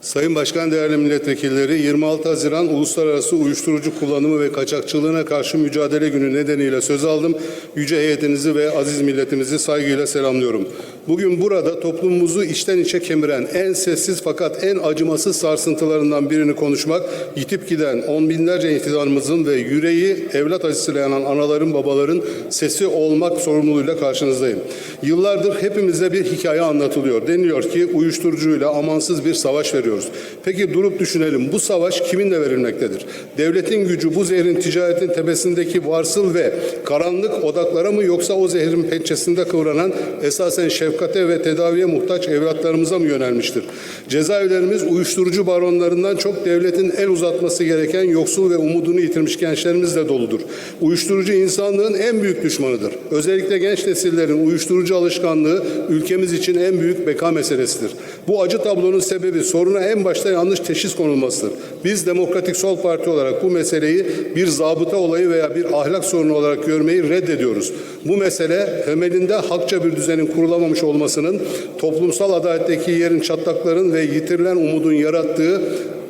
Sayın Başkan, değerli milletvekilleri, 26 Haziran Uluslararası Uyuşturucu Kullanımı ve Kaçakçılığına Karşı Mücadele Günü nedeniyle söz aldım. Yüce heyetinizi ve aziz milletimizi saygıyla selamlıyorum. Bugün burada toplumumuzu içten içe kemiren en sessiz fakat en acımasız sarsıntılarından birini konuşmak, yitip giden on binlerce ihtilalımızın ve yüreği evlat acısıyla anaların, babaların sesi olmak sorumluluğuyla karşınızdayım. Yıllardır hepimize bir hikaye anlatılıyor. Deniliyor ki uyuşturucuyla amansız bir savaş veriyoruz. Peki durup düşünelim bu savaş kiminle verilmektedir? Devletin gücü bu zehrin ticaretin tepesindeki varsıl ve karanlık odaklara mı yoksa o zehrin pençesinde kıvranan esasen şefkate ve tedaviye muhtaç evlatlarımıza mı yönelmiştir? Cezaevlerimiz uyuşturucu baronlarından çok devletin el uzatması gereken yoksul ve umudunu yitirmiş gençlerimizle doludur. Uyuşturucu insanlığın en büyük düşmanıdır. Özellikle genç nesillerin uyuşturucu alışkanlığı ülkemiz için en büyük beka meselesidir. Bu acı tablonun sebebi soruna en başta yanlış teşhis konulmasıdır. Biz Demokratik Sol Parti olarak bu meseleyi bir zabıta olayı veya bir ahlak sorunu olarak görmeyi reddediyoruz. Bu mesele temelinde hakça bir düzenin kurulamamış olmasının, toplumsal adaletteki yerin çatlakların ve yitirilen umudun yarattığı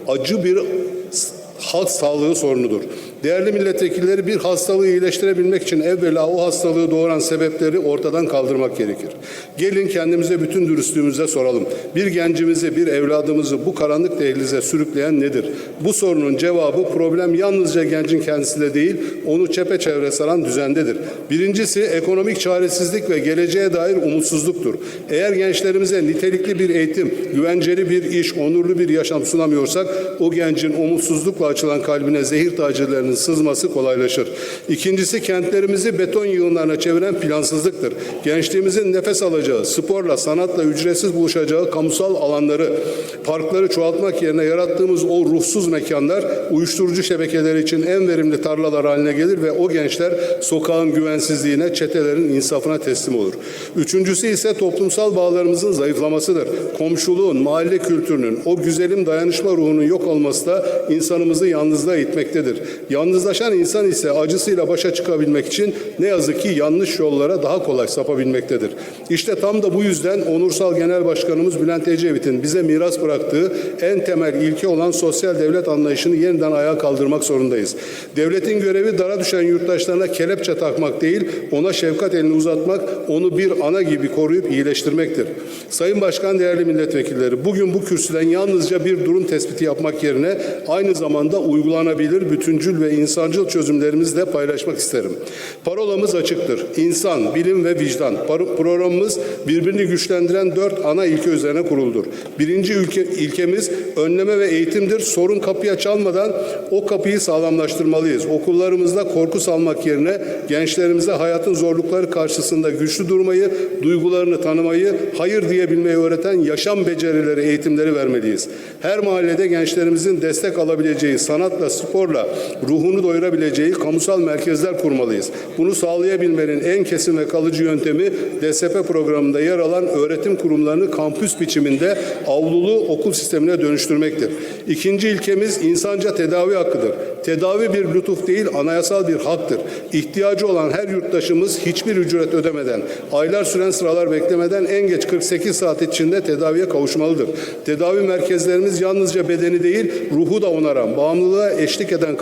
acı bir halk sağlığı sorunudur. Değerli milletvekilleri bir hastalığı iyileştirebilmek için evvela o hastalığı doğuran sebepleri ortadan kaldırmak gerekir. Gelin kendimize bütün dürüstlüğümüzle soralım. Bir gencimizi, bir evladımızı bu karanlık dehlize sürükleyen nedir? Bu sorunun cevabı problem yalnızca gencin kendisinde değil, onu çepeçevre saran düzendedir. Birincisi ekonomik çaresizlik ve geleceğe dair umutsuzluktur. Eğer gençlerimize nitelikli bir eğitim, güvenceli bir iş, onurlu bir yaşam sunamıyorsak o gencin umutsuzlukla açılan kalbine zehir tacirlerinin sızması kolaylaşır. İkincisi kentlerimizi beton yığınlarına çeviren plansızlıktır. Gençliğimizin nefes alacağı, sporla, sanatla ücretsiz buluşacağı kamusal alanları, parkları çoğaltmak yerine yarattığımız o ruhsuz mekanlar uyuşturucu şebekeleri için en verimli tarlalar haline gelir ve o gençler sokağın güvensizliğine, çetelerin insafına teslim olur. Üçüncüsü ise toplumsal bağlarımızın zayıflamasıdır. Komşuluğun, mahalle kültürünün, o güzelim dayanışma ruhunun yok olması da insanımızı yalnızlığa itmektedir. Yalnızlaşan insan ise acısıyla başa çıkabilmek için ne yazık ki yanlış yollara daha kolay sapabilmektedir. İşte tam da bu yüzden Onursal Genel Başkanımız Bülent Ecevit'in bize miras bıraktığı en temel ilke olan sosyal devlet anlayışını yeniden ayağa kaldırmak zorundayız. Devletin görevi dara düşen yurttaşlarına kelepçe takmak değil, ona şefkat elini uzatmak, onu bir ana gibi koruyup iyileştirmektir. Sayın Başkan, değerli milletvekilleri, bugün bu kürsüden yalnızca bir durum tespiti yapmak yerine aynı zamanda uygulanabilir, bütüncül ve insancıl çözümlerimizle paylaşmak isterim. Parolamız açıktır. İnsan, bilim ve vicdan. Programımız birbirini güçlendiren dört ana ilke üzerine kuruldur. Birinci ülke, ilkemiz önleme ve eğitimdir. Sorun kapıya çalmadan o kapıyı sağlamlaştırmalıyız. Okullarımızda korku salmak yerine gençlerimize hayatın zorlukları karşısında güçlü durmayı, duygularını tanımayı, hayır diyebilmeyi öğreten yaşam becerileri, eğitimleri vermeliyiz. Her mahallede gençlerimizin destek alabileceği, sanatla, sporla ruhunu doyurabileceği kamusal merkezler kurmalıyız. Bunu sağlayabilmenin en kesin ve kalıcı yöntemi DSP programında yer alan öğretim kurumlarını kampüs biçiminde avlulu okul sistemine dönüştürmektir. İkinci ilkemiz insanca tedavi hakkıdır. Tedavi bir lütuf değil, anayasal bir haktır. İhtiyacı olan her yurttaşımız hiçbir ücret ödemeden, aylar süren sıralar beklemeden en geç 48 saat içinde tedaviye kavuşmalıdır. Tedavi merkezlerimiz yalnızca bedeni değil, ruhu da onaran, bağımlılığa eşlik eden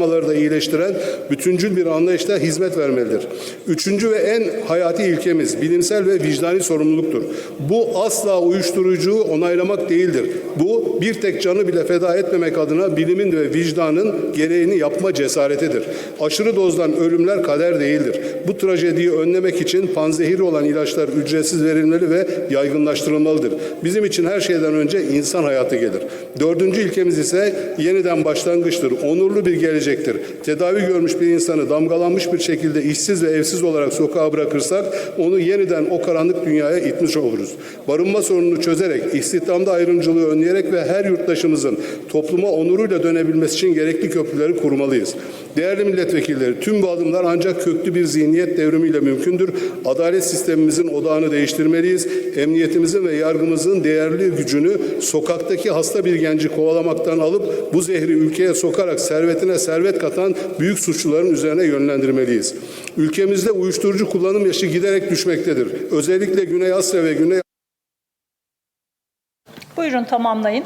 travmaları da iyileştiren bütüncül bir anlayışla hizmet vermelidir. Üçüncü ve en hayati ilkemiz bilimsel ve vicdani sorumluluktur. Bu asla uyuşturucuyu onaylamak değildir. Bu bir tek canı bile feda etmemek adına bilimin ve vicdanın gereğini yapma cesaretidir. Aşırı dozdan ölümler kader değildir. Bu trajediyi önlemek için panzehiri olan ilaçlar ücretsiz verilmeli ve yaygınlaştırılmalıdır. Bizim için her şeyden önce insan hayatı gelir. Dördüncü ilkemiz ise yeniden başlangıçtır. Onurlu bir gelecektir. Tedavi görmüş bir insanı damgalanmış bir şekilde işsiz ve evsiz olarak sokağa bırakırsak onu yeniden o karanlık dünyaya itmiş oluruz. Barınma sorununu çözerek, istihdamda ayrımcılığı önleyerek ve her yurttaşımızın topluma onuruyla dönebilmesi için gerekli köprüleri kurmalıyız. Değerli milletvekilleri, tüm bu adımlar ancak köklü bir zihniyet devrimiyle mümkündür. Adalet sistemimizin odağını değiştirmeliyiz. Emniyetimizin ve yargımızın değerli gücünü sokaktaki hasta bir genci kovalamaktan alıp bu zehri ülkeye sokarak servetine servet katan büyük suçluların üzerine yönlendirmeliyiz. Ülkemizde uyuşturucu kullanım yaşı giderek düşmektedir. Özellikle Güney Asya ve Güney Buyurun tamamlayın.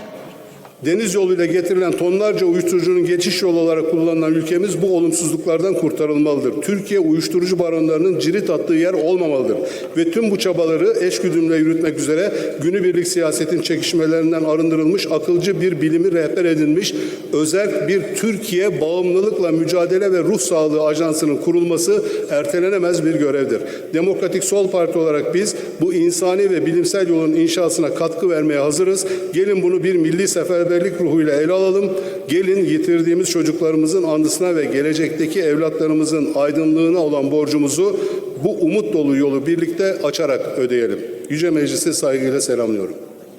Deniz yoluyla getirilen tonlarca uyuşturucunun geçiş yolu olarak kullanılan ülkemiz bu olumsuzluklardan kurtarılmalıdır. Türkiye uyuşturucu baronlarının cirit attığı yer olmamalıdır. Ve tüm bu çabaları eşgüdümle yürütmek üzere günübirlik siyasetin çekişmelerinden arındırılmış, akılcı bir bilimi rehber edilmiş, özel bir Türkiye bağımlılıkla mücadele ve ruh sağlığı ajansının kurulması ertelenemez bir görevdir. Demokratik Sol Parti olarak biz bu insani ve bilimsel yolun inşasına katkı vermeye hazırız. Gelin bunu bir milli seferberlik ruhuyla ele alalım. Gelin yitirdiğimiz çocuklarımızın andısına ve gelecekteki evlatlarımızın aydınlığına olan borcumuzu bu umut dolu yolu birlikte açarak ödeyelim. Yüce Meclisi saygıyla selamlıyorum.